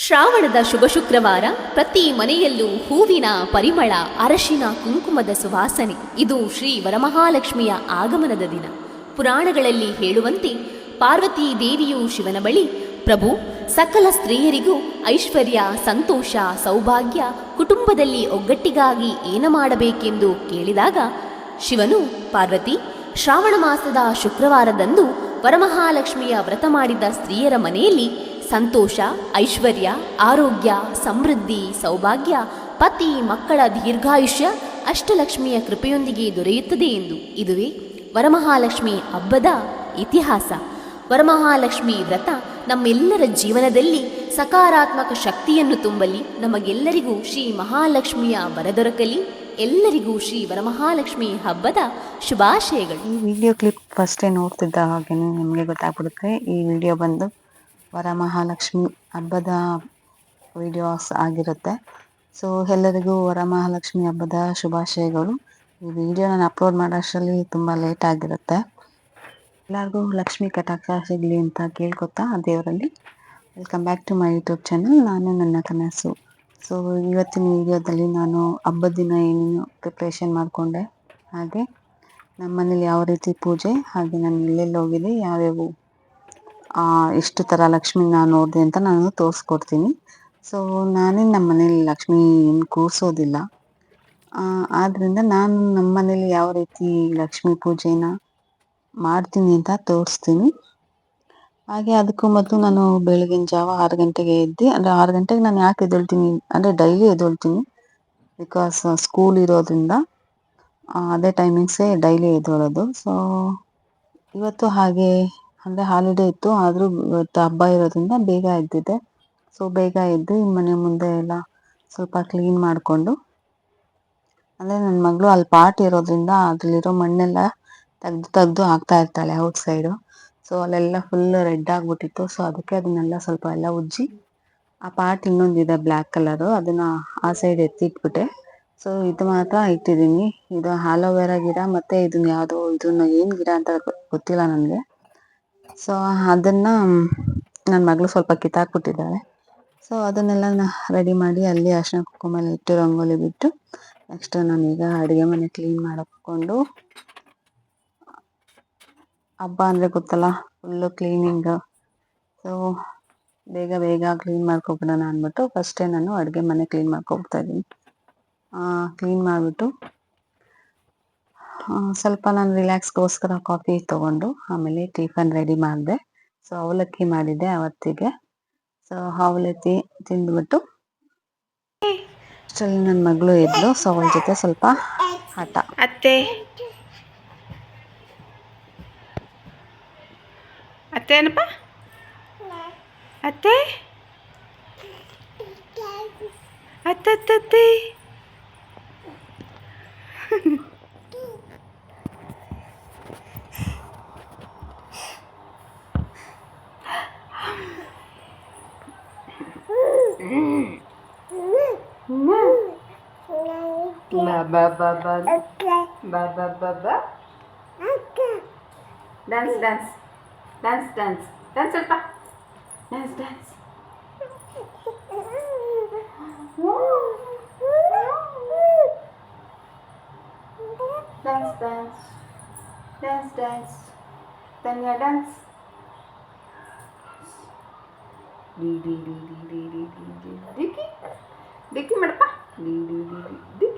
ಶ್ರಾವಣದ ಶುಭ ಶುಕ್ರವಾರ ಪ್ರತಿ ಮನೆಯಲ್ಲೂ ಹೂವಿನ ಪರಿಮಳ, ಅರಶಿನ, ಕುಂಕುಮದ ಸುವಾಸನೆ. ಇದು ಶ್ರೀ ವರಮಹಾಲಕ್ಷ್ಮಿಯ ಆಗಮನದ ದಿನ. ಪುರಾಣಗಳಲ್ಲಿ ಹೇಳುವಂತೆ ಪಾರ್ವತಿ ದೇವಿಯು ಶಿವನ ಬಳಿ, ಪ್ರಭು, ಸಕಲ ಸ್ತ್ರೀಯರಿಗೂ ಐಶ್ವರ್ಯ, ಸಂತೋಷ, ಸೌಭಾಗ್ಯ, ಕುಟುಂಬದಲ್ಲಿ ಒಗ್ಗಟ್ಟಿಗಾಗಿ ಏನ ಮಾಡಬೇಕೆಂದು ಕೇಳಿದಾಗ, ಶಿವನು, ಪಾರ್ವತಿ, ಶ್ರಾವಣ ಮಾಸದ ಶುಕ್ರವಾರದಂದು ವರಮಹಾಲಕ್ಷ್ಮಿಯ ವ್ರತ ಮಾಡಿದ ಸ್ತ್ರೀಯರ ಮನೆಯಲ್ಲಿ ಸಂತೋಷ, ಐಶ್ವರ್ಯ, ಆರೋಗ್ಯ, ಸಮೃದ್ಧಿ, ಸೌಭಾಗ್ಯ, ಪತಿ, ಮಕ್ಕಳ ದೀರ್ಘಾಯುಷ್ಯ ಅಷ್ಟಲಕ್ಷ್ಮಿಯ ಕೃಪೆಯೊಂದಿಗೆ ದೊರೆಯುತ್ತದೆ ಎಂದು. ಇದುವೇ ವರಮಹಾಲಕ್ಷ್ಮಿ ಹಬ್ಬದ ಇತಿಹಾಸ. ವರಮಹಾಲಕ್ಷ್ಮಿ ವ್ರತ ನಮ್ಮೆಲ್ಲರ ಜೀವನದಲ್ಲಿ ಸಕಾರಾತ್ಮಕ ಶಕ್ತಿಯನ್ನು ತುಂಬಲಿ, ನಮಗೆಲ್ಲರಿಗೂ ಶ್ರೀ ಮಹಾಲಕ್ಷ್ಮಿಯ ವರದೊರಕಲಿ ಎಲ್ಲರಿಗೂ ಶ್ರೀ ವರಮಹಾಲಕ್ಷ್ಮಿ ಹಬ್ಬದ ಶುಭಾಶಯಗಳು. ಈ ವಿಡಿಯೋ ಕ್ಲಿಪ್ ಫಸ್ಟೇ ನೋಡ್ತಿದ್ದ ಹಾಗೆ ನಿಮಗೆ ಗೊತ್ತಾಗ್ಬಿಡುತ್ತೆ. ಈ ವಿಡಿಯೋ ಬಂದು ವರಮಹಾಲಕ್ಷ್ಮಿ ಹಬ್ಬದ ವಿಡಿಯೋಸ್ ಆಗಿರುತ್ತೆ. ಸೊ ಎಲ್ಲರಿಗೂ ವರಮಹಾಲಕ್ಷ್ಮಿ ಹಬ್ಬದ ಶುಭಾಶಯಗಳು. ಈ ವಿಡಿಯೋ ನಾನು ಅಪ್ಲೋಡ್ ಮಾಡೋಷ್ಟರಲ್ಲಿ ತುಂಬ ಲೇಟ್ ಆಗಿರುತ್ತೆ. ಎಲ್ಲರಿಗೂ ಲಕ್ಷ್ಮಿ ಕಟಾಕ್ಷ ಸಿಗಲಿ ಅಂತ ಕೇಳ್ಕೊತಾ ದೇವರಲ್ಲಿ. Welcome back to my YouTube channel ನಾನು ನನ್ನ ಕನಸು. ಸೊ ಇವತ್ತಿನ ವಿಡಿಯೋದಲ್ಲಿ ನಾನು ಹಬ್ಬದ ದಿನ ಏನೇನು ಪ್ರಿಪ್ರೇಷನ್ ಮಾಡಿಕೊಂಡೆ, ಹಾಗೆ ನಮ್ಮ ಮನೇಲಿ ಯಾವ ರೀತಿ ಪೂಜೆ, ಹಾಗೆ ನಾನು ಎಲ್ಲೆಲ್ಲಿ ಹೋಗಿದೆ, ಯಾವ್ಯಾವ ಎಷ್ಟು ಥರ ಲಕ್ಷ್ಮಿನ ನೋಡಿದೆ ಅಂತ ನಾನು ತೋರಿಸ್ಕೊಡ್ತೀನಿ. ಸೊ ನಾನೇ ನಮ್ಮ ಮನೇಲಿ ಲಕ್ಷ್ಮಿ ಏನು ಕೂರಿಸೋದಿಲ್ಲ. ಆದ್ದರಿಂದ ನಾನು ನಮ್ಮ ಮನೇಲಿ ಯಾವ ರೀತಿ ಲಕ್ಷ್ಮಿ ಪೂಜೆನ ಮಾಡ್ತೀನಿ ಅಂತ ತೋರಿಸ್ತೀನಿ. ಹಾಗೆ ಅದಕ್ಕೂ ಮೊದಲು ನಾನು ಬೆಳಗಿನ ಜಾವ ಆರು ಗಂಟೆಗೆ ಎದ್ದು, ಅಂದರೆ ಆರು ಗಂಟೆಗೆ ನಾನು ಯಾಕೆ ಎದ್ದೇಳ್ತೀನಿ, ಅಂದರೆ ಡೈಲಿ ಎದ್ದೇಳ್ತೀನಿ. ಬಿಕಾಸ್ ಸ್ಕೂಲ್ ಇರೋದ್ರಿಂದ ಅದೇ ಟೈಮಿಂಗ್ಸೇ ಡೈಲಿ ಎದ್ದೇಳೋದು. ಸೊ ಇವತ್ತು ಹಾಗೆ ಅಂದರೆ ಹಾಲಿಡೇ ಇತ್ತು, ಆದರೂ ಇವತ್ತು ಹಬ್ಬ ಇರೋದ್ರಿಂದ ಬೇಗ ಎದ್ದಿದ್ದೆ. ಸೊ ಬೇಗ ಎದ್ದು ಮನೆ ಮುಂದೆ ಎಲ್ಲ ಸ್ವಲ್ಪ ಕ್ಲೀನ್ ಮಾಡಿಕೊಂಡು, ಅಂದರೆ ನನ್ನ ಮಗಳು ಅಲ್ಲಿ ಪಾಟ್ ಇರೋದ್ರಿಂದ ಅದ್ರಲ್ಲಿರೋ ಮಣ್ಣೆಲ್ಲ ತೆಗ್ದು ತೆಗ್ದು ಹಾಕ್ತಾ ಇರ್ತಾಳೆ ಔಟ್ ಸೈಡು ಸೊ ಅಲ್ಲೆಲ್ಲ ಫುಲ್ ರೆಡ್ ಆಗ್ಬಿಟ್ಟಿತ್ತು. ಸೊ ಅದಕ್ಕೆ ಅದನ್ನೆಲ್ಲ ಸ್ವಲ್ಪ ಎಲ್ಲ ಉಜ್ಜಿ, ಆ ಪಾಟ್ ಇನ್ನೊಂದಿದೆ ಬ್ಲ್ಯಾಕ್ ಕಲರು ಅದನ್ನ ಆ ಸೈಡ್ ಎತ್ತಿಟ್ಬಿಟ್ಟೆ. ಸೊ ಇದು ಮಾತ್ರ ಇಟ್ಟಿದ್ದೀನಿ. ಇದು ಆಲೋವೆರಾ ಗಿಡ ಮತ್ತೆ ಇದನ್ನ ಯಾವುದೋ, ಇದನ್ನ ಏನು ಗಿಡ ಅಂತ ಗೊತ್ತಿಲ್ಲ ನನಗೆ. ಸೊ ಅದನ್ನ ನನ್ನ ಮಗಳು ಸ್ವಲ್ಪ ಕಿತ್ತಾಕ್ಬಿಟ್ಟಿದ್ದಾಳೆ ಸೊ ಅದನ್ನೆಲ್ಲ ರೆಡಿ ಮಾಡಿ ಅಲ್ಲಿ ಅರ್ಶಿನ ಕುಕ್ಕುಮಲ್ಲಿ ಇಟ್ಟು ರಂಗೋಲಿ ಬಿಟ್ಟು ನೆಕ್ಸ್ಟ್ ನಾನೀಗ ಅಡುಗೆ ಮನೆ ಕ್ಲೀನ್ ಮಾಡಿಕೊಂಡು, ಹಬ್ಬ ಅಂದರೆ ಗೊತ್ತಲ್ಲ ಫುಲ್ಲು ಕ್ಲೀನಿಂಗ್ ಸೊ ಬೇಗ ಬೇಗ ಕ್ಲೀನ್ ಮಾಡ್ಕೊಬಿಡೋಣ ಅಂದ್ಬಿಟ್ಟು ಫಸ್ಟೇ ನಾನು ಅಡುಗೆ ಮನೆ ಕ್ಲೀನ್ ಮಾಡ್ಕೊಬಿಡ್ತಾ ಇದ್ದೀನಿ. ಕ್ಲೀನ್ ಮಾಡಿಬಿಟ್ಟು ಸ್ವಲ್ಪ ನಾನು ರಿಲ್ಯಾಕ್ಸ್ಗೋಸ್ಕರ ಕಾಫಿ ತಗೊಂಡು ಆಮೇಲೆ ಟಿಫನ್ ರೆಡಿ ಮಾಡಿದೆ. ಸೊ ಅವಲಕ್ಕಿ ಮಾಡಿದ್ದೆ ಅವತ್ತಿಗೆ. ಸೊ ಅವಲಕ್ಕಿ ತಿಂದ್ಬಿಟ್ಟು ಅಷ್ಟರಲ್ಲಿ ನನ್ನ ಮಗಳು ಇದ್ಲು. ಸೊ ಅವಳ ಜೊತೆ ಸ್ವಲ್ಪ ಆಟ ಅತ್ತೆ. ಅತ್ತೆ ಏನಪ್ಪ? ಅತ್ತೆ. ಅತ್ತತ್ತೆ ಬಾ ba ba ba ba. Ba ba ba dance dance dance dance. Dance dance, dance dance dance dance. Dance dance. Dance dance. Dance dance. Di di di di di di di di dance, dance, dance, di di di di.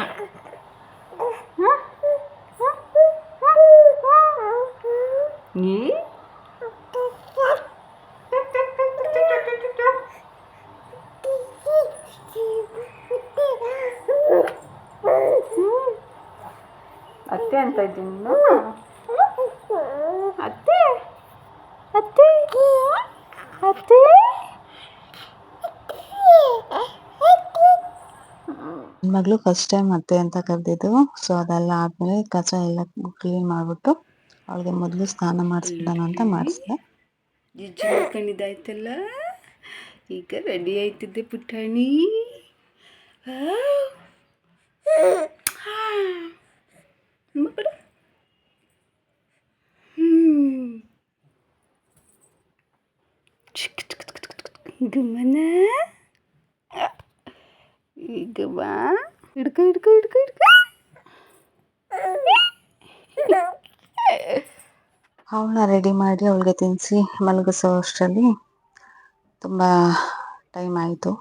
ಅತ್ತೆ? ಅಂತ ಇದ್ದೀನಿ ನಾನು. ಅತ್ತೆ? ಅತ್ತೆ? ಅತ್ತೆ ಮಗಳು first time ಅತ್ತೆ ಅಂತ ಕರೆದಿದ್ದು ಸೊ ಅದೆಲ್ಲ ಆದಮೇಲೆ ಕಸ ಎಲ್ಲ ಕ್ಲೀನ್ ಮಾಡಿಬಿಟ್ಟು ಅವಳಿಗೆ ಮೊದಲು ಸ್ನಾನ ಮಾಡಿಸ್ಬಿಡೋಣ ಅಂತ ಮಾಡಿಸಿದೆ. ಜಿಜ್ಜಿ ಮಾಡ್ಕೊಂಡಿದ್ದಾಯ್ತಲ್ಲ ಈಗ ರೆಡಿ ಆಯ್ತಿದ್ದೆ ಪುಟಾಣಿ. ಗಮನ ಈಗ ಬಾ ಹಿಡ್ಕ ಹಿಡ್ಕ ಹಿಡ್ಕ ಹಿಡ್ಕ ಅವಳನ್ನ ರೆಡಿ ಮಾಡಿ ಅವಳಿಗೆ ತಿನ್ನಿಸಿ ಮಲಗಿಸೋ ಅಷ್ಟರಲ್ಲಿ. ತುಂಬ ಟೈಮ್ ಆಯಿತು.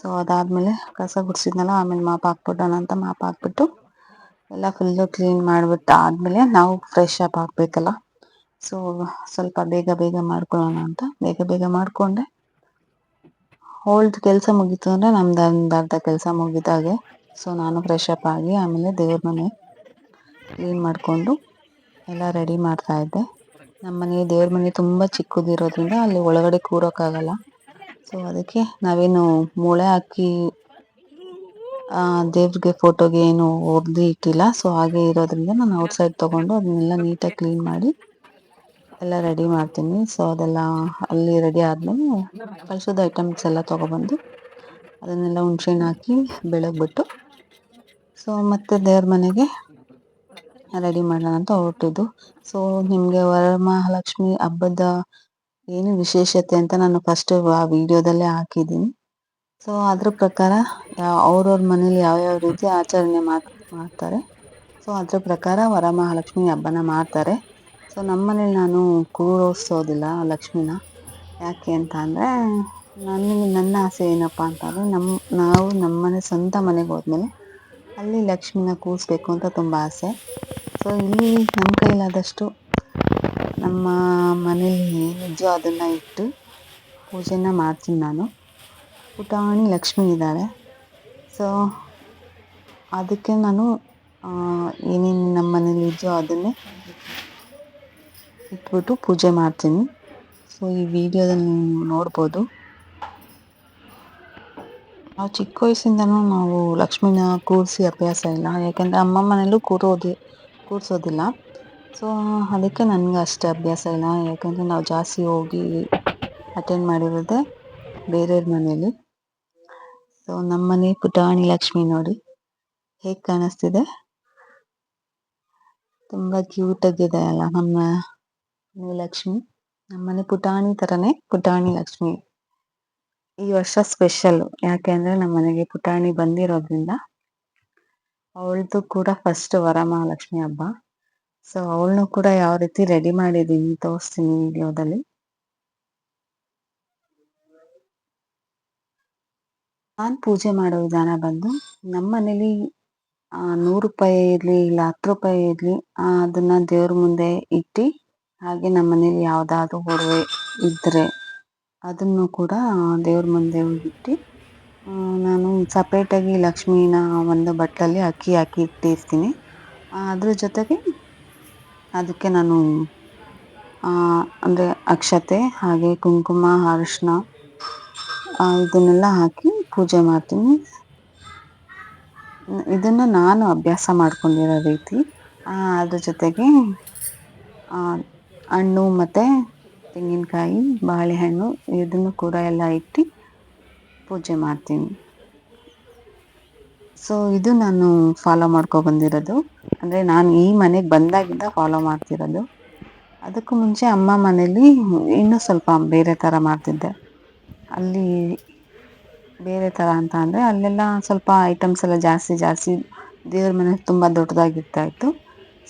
ಸೊ ಅದಾದಮೇಲೆ ಕಸ ಗುಡಿಸಿದ್ನಲ್ಲ, ಆಮೇಲೆ ಮಾಪ್ ಹಾಕ್ಬಿಡೋಣ ಅಂತ ಮಾಪ್ ಹಾಕ್ಬಿಟ್ಟು, ಎಲ್ಲ ಫುಲ್ಲು ಕ್ಲೀನ್ ಮಾಡಿಬಿಟ್ಟು ಆದಮೇಲೆ ನಾವು ಫ್ರೆಶ್ ಅಪ್ ಆಗಬೇಕಲ್ಲ. ಸೊ ಸ್ವಲ್ಪ ಬೇಗ ಬೇಗ ಮಾಡ್ಕೊಳ್ಳೋಣ ಅಂತ. ಬೇಗ ಬೇಗ ಮಾಡಿಕೊಂಡೆ. ಅವಳ್ದು ಕೆಲಸ ಮುಗೀತು ಅಂದರೆ ನಮ್ದು ಒಂದು ಅರ್ಧ ಕೆಲಸ ಮುಗಿದಾಗೆ. ಸೊ ನಾನು ಫ್ರೆಶ್ ಅಪ್ ಆಗಿ ಆಮೇಲೆ ದೇವ್ರ ಮನೆ ಕ್ಲೀನ್ ಮಾಡಿಕೊಂಡು ಎಲ್ಲ ರೆಡಿ ಮಾಡ್ತಾ ಇದ್ದೆ. ನಮ್ಮ ಮನೆ ದೇವ್ರ ಮನೆ ತುಂಬ ಚಿಕ್ಕದಿರೋದ್ರಿಂದ ಅಲ್ಲಿ ಒಳಗಡೆ ಕೂರೋಕ್ಕಾಗಲ್ಲ. ಸೊ ಅದಕ್ಕೆ ನಾವೇನು ಮೂಳೆ ಹಾಕಿ ದೇವ್ರಿಗೆ ಫೋಟೋಗೆ ಏನು ಒಗ್ದು ಇಟ್ಟಿಲ್ಲ. ಸೊ ಹಾಗೆ ಇರೋದ್ರಿಂದ ನಾನು ಔಟ್ಸೈಡ್ ತೊಗೊಂಡು ಅದನ್ನೆಲ್ಲ ನೀಟಾಗಿ ಕ್ಲೀನ್ ಮಾಡಿ ಎಲ್ಲ ರೆಡಿ ಮಾಡ್ತೀನಿ. ಸೊ ಅದೆಲ್ಲ ಅಲ್ಲಿ ರೆಡಿ ಆದಮೇಲೆ ಕಳಿಸೋದು ಐಟಮ್ಸ್ ಎಲ್ಲ ತೊಗೊಬಂದು ಅದನ್ನೆಲ್ಲ ಹುಣ್ಸೆಹಣ್ಣು ಹಾಕಿ ಬೆಳಗ್ಬಿಟ್ಟು ಸೊ ಮತ್ತೆ ದೇವ್ರ ಮನೆಗೆ ರೆಡಿ ಮಾಡೋಣ ಅಂತ ಹೊರಟಿದ್ದು. ಸೊ ನಿಮಗೆ ವರಮಹಾಲಕ್ಷ್ಮಿ ಹಬ್ಬದ ಏನು ವಿಶೇಷತೆ ಅಂತ ನಾನು ಫಸ್ಟ್ ಆ ವಿಡಿಯೋದಲ್ಲೇ ಹಾಕಿದ್ದೀನಿ. ಸೊ ಅದ್ರ ಪ್ರಕಾರ ಅವ್ರವ್ರ ಮನೇಲಿ ಯಾವ್ಯಾವ ರೀತಿ ಆಚರಣೆ ಮಾಡ್, ಮಾಡ್ತಾರೆ. ಸೊ ಅದ್ರ ಪ್ರಕಾರ ವರಮಹಾಲಕ್ಷ್ಮಿ ಹಬ್ಬನ ಮಾಡ್ತಾರೆ. ಸೊ ನಮ್ಮ ಮನೇಲಿ ನಾನು ಕೂರೋಸೋದಿಲ್ಲ ಲಕ್ಷ್ಮಿನ. ಯಾಕೆ ಅಂತ ಅಂದರೆ ನನಗೆ ನನ್ನ ಆಸೆ ಏನಪ್ಪ ಅಂತಂದರೆ ನಮ್ಮ ನಾವು ನಮ್ಮನೆ ಸ್ವಂತ ಮನೆಗೆ ಹೋದ್ಮೇಲೆ ಅಲ್ಲಿ ಲಕ್ಷ್ಮಿನ ಕೂರಿಸ್ಬೇಕು ಅಂತ ತುಂಬ ಆಸೆ. ಸೊ ಇಲ್ಲಿ ನಮ್ಮ ಕೈಲಾದಷ್ಟು ನಮ್ಮ ಮನೇಲಿ ನಿಜ ಅದನ್ನು ಇಟ್ಟು ಪೂಜೆನ ಮಾಡ್ತೀನಿ ನಾನು. ಪುಟಾಣಿ ಲಕ್ಷ್ಮಿ ಇದ್ದಾಳೆ ಸೊ ಅದಕ್ಕೆ ನಾನು ಏನೇನು ನಮ್ಮ ಮನೇಲಿ ಇದೆಯೋ ಅದನ್ನೇ ಇಟ್ಬಿಟ್ಟು ಪೂಜೆ ಮಾಡ್ತೀನಿ. ಸೊ ಈ ವಿಡಿಯೋದಲ್ಲಿ ನೋಡ್ಬೋದು. ನಾವು ಚಿಕ್ಕ ವಯಸ್ಸಿಂದನೂ ನಾವು ಲಕ್ಷ್ಮಿನ ಕೂರಿಸಿ ಅಭ್ಯಾಸ ಇಲ್ಲ. ಯಾಕೆಂದರೆ ಅಮ್ಮ ಮನೇಲೂ ಕೂರೋದು, ಕೂರಿಸೋದಿಲ್ಲ. ಸೊ ಅದಕ್ಕೆ ನನಗೆ ಅಷ್ಟು ಅಭ್ಯಾಸ ಇಲ್ಲ. ಯಾಕಂದರೆ ನಾವು ಜಾಸ್ತಿ ಹೋಗಿ ಅಟೆಂಡ್ ಮಾಡಿರೋದೇ ಬೇರೆಯವ್ರ ಮನೇಲಿ. ಸೊ ನಮ್ಮ ಮನೆ ಪುಟಾಣಿ ಲಕ್ಷ್ಮಿ ನೋಡಿ. ಹೇಗೆ ಕಾಣಿಸ್ತಿದೆ? ತುಂಬ ಕ್ಯೂಟಾಗಿದೆ ಅಲ್ಲ, ನಮ್ಮ ಲಕ್ಷ್ಮಿ ನಮ್ಮನೆ ಪುಟಾಣಿ ತರನೇ ಪುಟಾಣಿ ಲಕ್ಷ್ಮಿ. ಈ ವರ್ಷ ಸ್ಪೆಷಲ್ ಯಾಕೆ ಅಂದ್ರೆ ನಮ್ಮ ಮನೆಗೆ ಪುಟಾಣಿ ಬಂದಿರೋದ್ರಿಂದ ಅವಳದು ಕೂಡ ಫಸ್ಟ್ ವರಮಹಾಲಕ್ಷ್ಮಿ ಹಬ್ಬ. ಸೊ ಅವಳನ್ನು ಕೂಡ ಯಾವ ರೀತಿ ರೆಡಿ ಮಾಡಿದ್ದೀನಿ ತೋರಿಸ್ತೀನಿ ವಿಡಿಯೋದಲ್ಲಿ. ನಾನು ಪೂಜೆ ಮಾಡೋ ವಿಧಾನ ಬಂದು ನಮ್ಮ ಮನೇಲಿ ನೂರು ರೂಪಾಯಿ ಇರಲಿ ಇಲ್ಲ ಹತ್ತು ರೂಪಾಯಿ ಇರಲಿ ಅದನ್ನ ದೇವ್ರ ಮುಂದೆ ಇಟ್ಟು ಹಾಗೆ ನಮ್ಮ ಮನೇಲಿ ಯಾವುದಾದ್ರೂ ಒಡವೆ ಇದ್ದರೆ ಅದನ್ನು ಕೂಡ ದೇವ್ರ ಮುಂದೆ ಇಟ್ಟು ನಾನು ಸಪ್ರೇಟಾಗಿ ಲಕ್ಷ್ಮೀನ ಒಂದು ಬಟ್ಟಲಲ್ಲಿ ಅಕ್ಕಿ ಹಾಕಿ ಇಟ್ಟಿರ್ತೀನಿ. ಅದ್ರ ಜೊತೆಗೆ ಅದಕ್ಕೆ ನಾನು ಅಂದರೆ ಅಕ್ಷತೆ ಹಾಗೆ ಕುಂಕುಮ, ಅರಿಶಿನ ಇದನ್ನೆಲ್ಲ ಹಾಕಿ ಪೂಜೆ ಮಾಡ್ತೀನಿ. ಇದನ್ನು ನಾನು ಅಭ್ಯಾಸ ಮಾಡ್ಕೊಂಡಿರೋ ರೀತಿ. ಅದ್ರ ಜೊತೆಗೆ ಹಣ್ಣು ಮತ್ತು ತೆಂಗಿನಕಾಯಿ, ಬಾಳೆಹಣ್ಣು ಇದನ್ನು ಕೂಡ ಎಲ್ಲ ಇಟ್ಟು ಪೂಜೆ ಮಾಡ್ತೀನಿ. ಸೊ ಇದು ನಾನು ಫಾಲೋ ಮಾಡ್ಕೊ ಬಂದಿರೋದು. ಅಂದರೆ ನಾನು ಈ ಮನೆಗೆ ಬಂದಾಗಿಂದ ಫಾಲೋ ಮಾಡ್ತಿರೋದು. ಅದಕ್ಕೂ ಮುಂಚೆ ಅಮ್ಮ ಮನೇಲಿ ಇನ್ನೂ ಸ್ವಲ್ಪ ಬೇರೆ ಥರ ಮಾಡ್ತಿದ್ದೆ. ಅಲ್ಲಿ ಬೇರೆ ಥರ ಅಂತ ಅಂದರೆ ಅಲ್ಲೆಲ್ಲ ಸ್ವಲ್ಪ ಐಟಮ್ಸ್ ಎಲ್ಲ ಜಾಸ್ತಿ ಜಾಸ್ತಿ ದೇವ್ರ ಮನೆ ತುಂಬ ದೊಡ್ಡದಾಗಿರ್ತಾ ಇತ್ತು.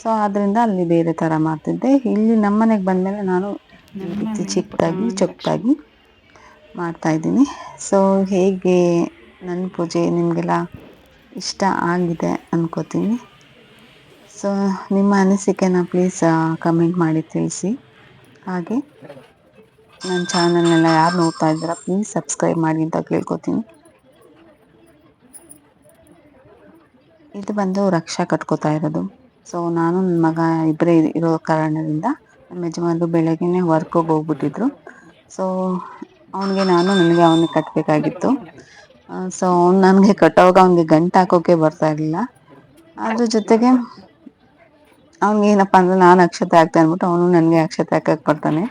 ಸೊ ಅದರಿಂದ ಅಲ್ಲಿ ಬೇರೆ ಥರ ಮಾಡ್ತಿದ್ದೆ. ಇಲ್ಲಿ ನಮ್ಮನೆಗೆ ಬಂದಮೇಲೆ ನಾನು ಚಿಕ್ಕದಾಗಿ ಚೊಕ್ಕದಾಗಿ ಮಾಡ್ತಾ ಇದ್ದೀನಿ. ಸೊ ಹೇಗೆ ನನ್ನ ಪೂಜೆ ನಿಮಗೆಲ್ಲ ಇಷ್ಟ ಆಗಿದೆ ಅನ್ಕೋತೀನಿ. ಸೊ ನಿಮ್ಮ ಅನಿಸಿಕೆನ ಪ್ಲೀಸ್ ಕಮೆಂಟ್ ಮಾಡಿ ತಿಳಿಸಿ. ಹಾಗೆ ನನ್ನ ಚಾನಲ್ನೆಲ್ಲ ಯಾರು ನೋಡ್ತಾ ಇದ್ದೀರಾ ಪ್ಲೀಸ್ ಸಬ್ಸ್ಕ್ರೈಬ್ ಮಾಡಿ ಅಂತ ಕೇಳ್ಕೊತೀನಿ. ಇದು ಬಂದು ರಕ್ಷಾ ಕಟ್ಕೋತಾ ಇರೋದು. ಸೊ ನಾನು ನನ್ನ ಮಗ ಇಬ್ಬರೇ ಇರೋ ಕಾರಣದಿಂದ ನಮ್ಮ ಯಜಮಾನರು ಬೆಳಗ್ಗೆನೆ ವರ್ಕಿಗೆ ಹೋಗ್ಬಿಟ್ಟಿದ್ರು. ಸೊ ಅವನಿಗೆ ನಾನು ನನಗೆ ಅವನಿಗೆ ಕಟ್ಟಬೇಕಾಗಿತ್ತು ಸೊ ಅವ್ನು ನನಗೆ ಕಟ್ಟೋವಾಗ ಅವನಿಗೆ ಗಂಟು ಹಾಕೋಕೆ ಬರ್ತಾ ಇರಲಿಲ್ಲ. ಅದ್ರ ಜೊತೆಗೆ ಏನಪ್ಪ ಅಂದ್ರೆ ನಾನು ಅಕ್ಷತೆ ಹಾಕ್ತೆ ಅಂದ್ಬಿಟ್ಟು ಅವನು ನನಗೆ ಅಕ್ಷತೆ ಹಾಕಕ್ಕೆ ಬರ್ತಾನೆ.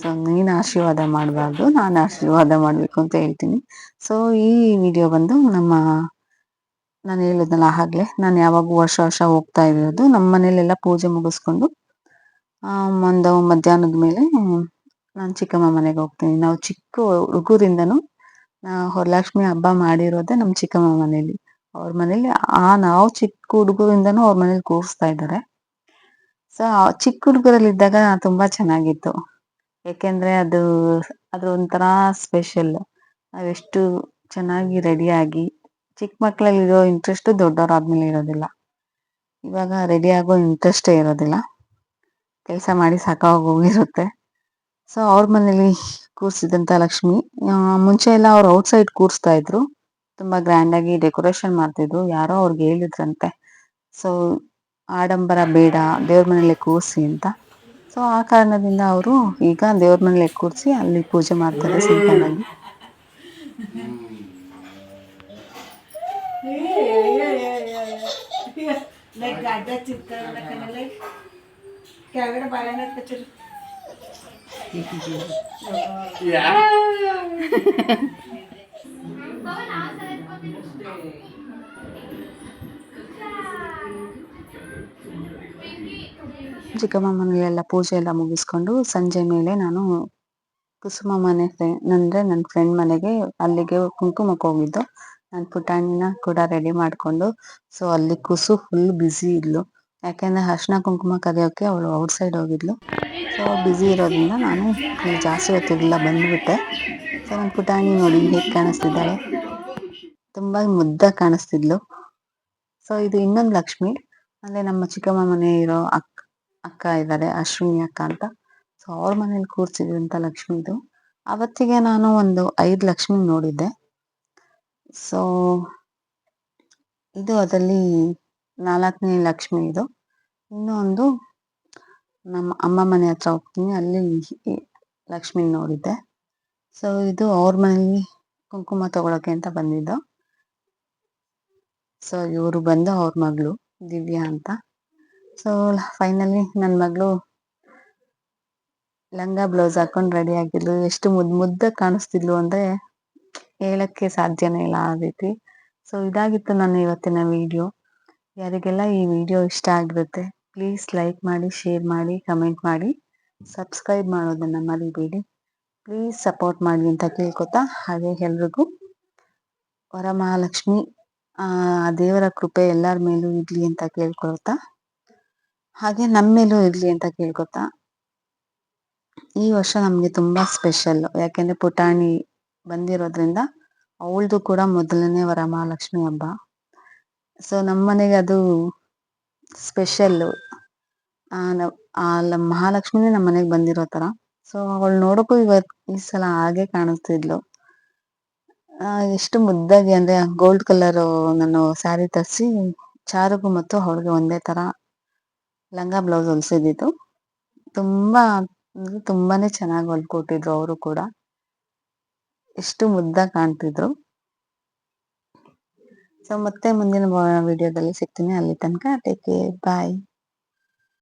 ಸೊ ನೀನು ಆಶೀರ್ವಾದ ಮಾಡಬಾರ್ದು, ನಾನು ಆಶೀರ್ವಾದ ಮಾಡಬೇಕು ಅಂತ ಹೇಳ್ತೀನಿ. ಸೊ ಈ ವಿಡಿಯೋ ಬಂದು ನಮ್ಮ ನಾನು ಹೇಳಿದ್ನಲ್ಲ ಹಾಗೆ, ನಾನು ಯಾವಾಗ ವರ್ಷ ವರ್ಷ ಹೋಗ್ತಾ ಇರೋದು. ನಮ್ಮ ಮನೇಲೆಲ್ಲ ಪೂಜೆ ಮುಗಿಸ್ಕೊಂಡು ಒಂದು ಮಧ್ಯಾಹ್ನದ ಮೇಲೆ ನಾನು ಚಿಕ್ಕಮ್ಮ ಮನೆಗೆ ಹೋಗ್ತೀನಿ. ನಾವು ಚಿಕ್ಕ ಹುಡುಗರಿಂದನೂ ಹೊರಲಕ್ಷ್ಮಿ ಹಬ್ಬ ಮಾಡಿರೋದೇ ನಮ್ಮ ಚಿಕ್ಕಮ್ಮ ಮನೇಲಿ ಅವ್ರ ಮನೇಲಿ ಆ, ನಾವು ಚಿಕ್ಕ ಹುಡುಗರಿಂದನೂ ಅವ್ರ ಮನೇಲಿ ಕೂರಿಸ್ತಾ ಇದ್ದಾರೆ. ಸೊ ಚಿಕ್ಕ ಹುಡುಗರಲ್ಲಿದ್ದಾಗ ತುಂಬಾ ಚೆನ್ನಾಗಿತ್ತು. ಯಾಕೆಂದ್ರೆ ಅದು, ಅದ್ರ ಒಂಥರ ಸ್ಪೆಷಲ್ ನಾವೆಷ್ಟು ಚೆನ್ನಾಗಿ ರೆಡಿಯಾಗಿ ಚಿಕ್ಕ ಮಕ್ಕಳಲ್ಲಿರೋ ಇಂಟ್ರೆಸ್ಟ್ ದೊಡ್ಡವರಾದ್ಮೇಲೆ ಇರೋದಿಲ್ಲ. ಇವಾಗ ರೆಡಿ ಆಗೋ ಇಂಟ್ರೆಸ್ಟೇ ಇರೋದಿಲ್ಲ. ಕೆಲಸ ಮಾಡಿ ಸಾಕಾಗೋಗಿರುತ್ತೆ ಸೊ ಅವ್ರ ಮನೇಲಿ ಕೂರ್ಸಿದಂತ ಲಕ್ಷ್ಮಿ ಮುಂಚೆ ಎಲ್ಲ ಅವ್ರು ಔಟ್ ಸೈಡ್ ಕೂರಿಸ್ತಾ ಇದ್ರು. ತುಂಬಾ ಗ್ರ್ಯಾಂಡ್ ಆಗಿ ಡೆಕೋರೇಷನ್ ಮಾಡ್ತಿದ್ರು. ಯಾರೋ ಅವ್ರಿಗೆ ಹೇಳಿದ್ರಂತೆ. ಸೊ ಆಡಂಬರ ಬೇಡ, ದೇವ್ರ ಮನೇಲಿ ಕೂರಿಸಿ ಅಂತ. ಸೊ ಆ ಕಾರಣದಿಂದ ಅವರು ಈಗ ದೇವ್ರ ಮನೇಲಿ ಕೂರಿಸಿ ಅಲ್ಲಿ ಪೂಜೆ ಮಾಡ್ತಾರೆ ಸಿಂಪಲ್ ಆಗಿ ಲೈಕ್ ಗಡ್ಡ ಚಿಕ್ಕ ಲೈಕ್ ಕೆಳಗಡೆ ಬಾಳೆನ ಕಚ್ಚರು ಚಿಕ್ಕಮ್ಮನಿಗೆ ಎಲ್ಲ ಪೂಜೆ ಎಲ್ಲ ಮುಗಿಸ್ಕೊಂಡು ಸಂಜೆ ಮೇಲೆ ನಾನು ಕುಸುಮ ಮನೆ ಅಂದ್ರೆ ನನ್ನ ಫ್ರೆಂಡ್ ಮನೆಗೆ ಅಲ್ಲಿಗೆ ಕುಂಕುಮಕ್ಕೆ ಹೋಗಿದ್ದು. ನಾನು ಪುಟಾಣಿನ ಕೂಡ ರೆಡಿ ಮಾಡ್ಕೊಂಡು ಸೊ ಅಲ್ಲಿ ಕುಸು ಫುಲ್ ಬ್ಯುಸಿ ಇದ್ಲು. ಯಾಕೆಂದ್ರೆ ಅರ್ಶಿನ ಕುಂಕುಮ ಕದಿಯೋಕೆ ಅವಳು ಔಟ್ ಸೈಡ್ ಹೋಗಿದ್ಲು. ಸೊ ಬ್ಯುಸಿ ಇರೋದ್ರಿಂದ ನಾನು ಜಾಸ್ತಿ ಹೊತ್ತಿರಲಿಲ್ಲ ಬಂದ್ಬಿಟ್ಟೆ. ಸೊ ನನ್ನ ಪುಟಾಣಿ ನೋಡಿ ಹೇಗೆ ಕಾಣಿಸ್ತಿದ್ದಾಳೆ. ತುಂಬ ಮುದ್ದಾಗಿ ಕಾಣಿಸ್ತಿದ್ಲು. ಸೊ ಇದು ಇನ್ನೊಂದು ಲಕ್ಷ್ಮಿ. ಅಂದ್ರೆ ನಮ್ಮ ಚಿಕ್ಕಮ್ಮ ಮನೆ ಇರೋ ಅಕ್ಕ ಅಕ್ಕ ಇದ್ದಾರೆ ಅಶ್ವಿನಿ ಅಕ್ಕ ಅಂತ. ಸೊ ಅವ್ರ ಮನೇಲಿ ಕೂರ್ಸಿದಂತ ಲಕ್ಷ್ಮಿ ಇದು. ಅವತ್ತಿಗೆ ನಾನು ಒಂದು ಐದು ಲಕ್ಷ್ಮಿ ನೋಡಿದ್ದೆ. ಸೊ ಇದು ಅದರಲ್ಲಿ ನಾಲ್ಕನೇ ಲಕ್ಷ್ಮಿ ಇದು. ಇನ್ನೊಂದು ನಮ್ಮ ಅಮ್ಮ ಮನೆ ಹತ್ರ ಹೋಗ್ತೀನಿ. ಅಲ್ಲಿ ಲಕ್ಷ್ಮಿ ನೋಡಿದ್ದೆ. ಸೊ ಇದು ಅವ್ರ ಮನೇಲಿ ಕುಂಕುಮ ತಗೊಳಕ್ಕೆ ಅಂತ ಬಂದಿದ್ದು. ಸೊ ಇವರು ಬಂದು ಅವ್ರ ಮಗಳು, ದಿವ್ಯಾ ಅಂತ. ಸೊ ಫೈನಲಿ ನನ್ನ ಮಗಳು ಲಂಗ ಬ್ಲೌಸ್ ಹಾಕೊಂಡು ರೆಡಿ ಆಗಿದ್ಲು. ಎಷ್ಟು ಮುದ್ದು ಮುದ್ದಾಗಿ ಕಾಣಿಸ್ತಿದ್ಲು ಅಂದ್ರೆ ಹೇಳಕ್ಕೆ ಸಾಧ್ಯನೇ ಇಲ್ಲ ಆ ರೀತಿ. ಸೊ ಇದಾಗಿತ್ತು ನನ್ನ ಇವತ್ತಿನ ವಿಡಿಯೋ ಯಾರಿಗೆಲ್ಲ ಈ ವಿಡಿಯೋ ಇಷ್ಟ ಆಗಿರುತ್ತೆ ಪ್ಲೀಸ್ ಲೈಕ್ ಮಾಡಿ ಶೇರ್ ಮಾಡಿ ಕಮೆಂಟ್ ಮಾಡಿ. ಸಬ್ಸ್ಕ್ರೈಬ್ ಮಾಡೋದನ್ನ ಮರಿಬೇಡಿ. ಪ್ಲೀಸ್ ಸಪೋರ್ಟ್ ಮಾಡಿ ಅಂತ ಕೇಳ್ಕೊತಾ, ಹಾಗೆ ಎಲ್ರಿಗೂ ವರಮಹಾಲಕ್ಷ್ಮಿ, ಆ, ದೇವರ ಕೃಪೆ ಎಲ್ಲರ ಮೇಲೂ ಇರಲಿ ಅಂತ ಕೇಳ್ಕೊಳ್ತಾ. ಹಾಗೆ ನಮ್ಮ ಮೇಲೂ ಇರಲಿ ಅಂತ ಕೇಳ್ಕೊತಾ. ಈ ವರ್ಷ ನಮಗೆ ತುಂಬಾ ಸ್ಪೆಷಲ್ ಯಾಕೆಂದ್ರೆ ಪುಟಾಣಿ ಬಂದಿರೋದ್ರಿಂದ ಅವಳದು ಕೂಡ ಮೊದಲನೇ ವರಮಹಾಲಕ್ಷ್ಮಿ ಹಬ್ಬ. ಸೊ ನಮ್ಮನೆಗೆ ಅದು ಸ್ಪೆಷಲ್ ಆ ಮಹಾಲಕ್ಷ್ಮಿನೇ ನಮ್ಮ ಮನೆಗೆ ಬಂದಿರೋ ತರ. ಸೊ ಅವಳು ನೋಡೋಕ್ಕೂ ಇವತ್ ಈ ಸಲ ಹಾಗೆ ಕಾಣಿಸ್ತಿದ್ಲು. ಎಷ್ಟು ಮುದ್ದಾಗಿ ಅಂದ್ರೆ ಗೋಲ್ಡ್ ಕಲರ್ ನಾನು ಸ್ಯಾರಿ ತರಿಸಿ ಚಾರುಗೂ ಮತ್ತು ಅವಳಿಗೆ ಒಂದೇ ತರ ಲಂಗ ಬ್ಲೌಸ್ ಹೊಲ್ಸಿದ್ದು ತುಂಬಾ ತುಂಬಾನೇ ಚೆನ್ನಾಗಿ ಹೊಲ್ಕೊಟ್ಟಿದ್ರು ಅವರು ಕೂಡ. ಎಷ್ಟು ಮುದ್ದ ಕಾಣ್ತಿದ್ರು. ಸೊ ಮತ್ತೆ ಮುಂದಿನ ವಿಡಿಯೋದಲ್ಲಿ ಸಿಗ್ತೀನಿ. ಅಲ್ಲಿ ತನಕ ಟೇಕ್ ಕೇರ್ ಬಾಯ್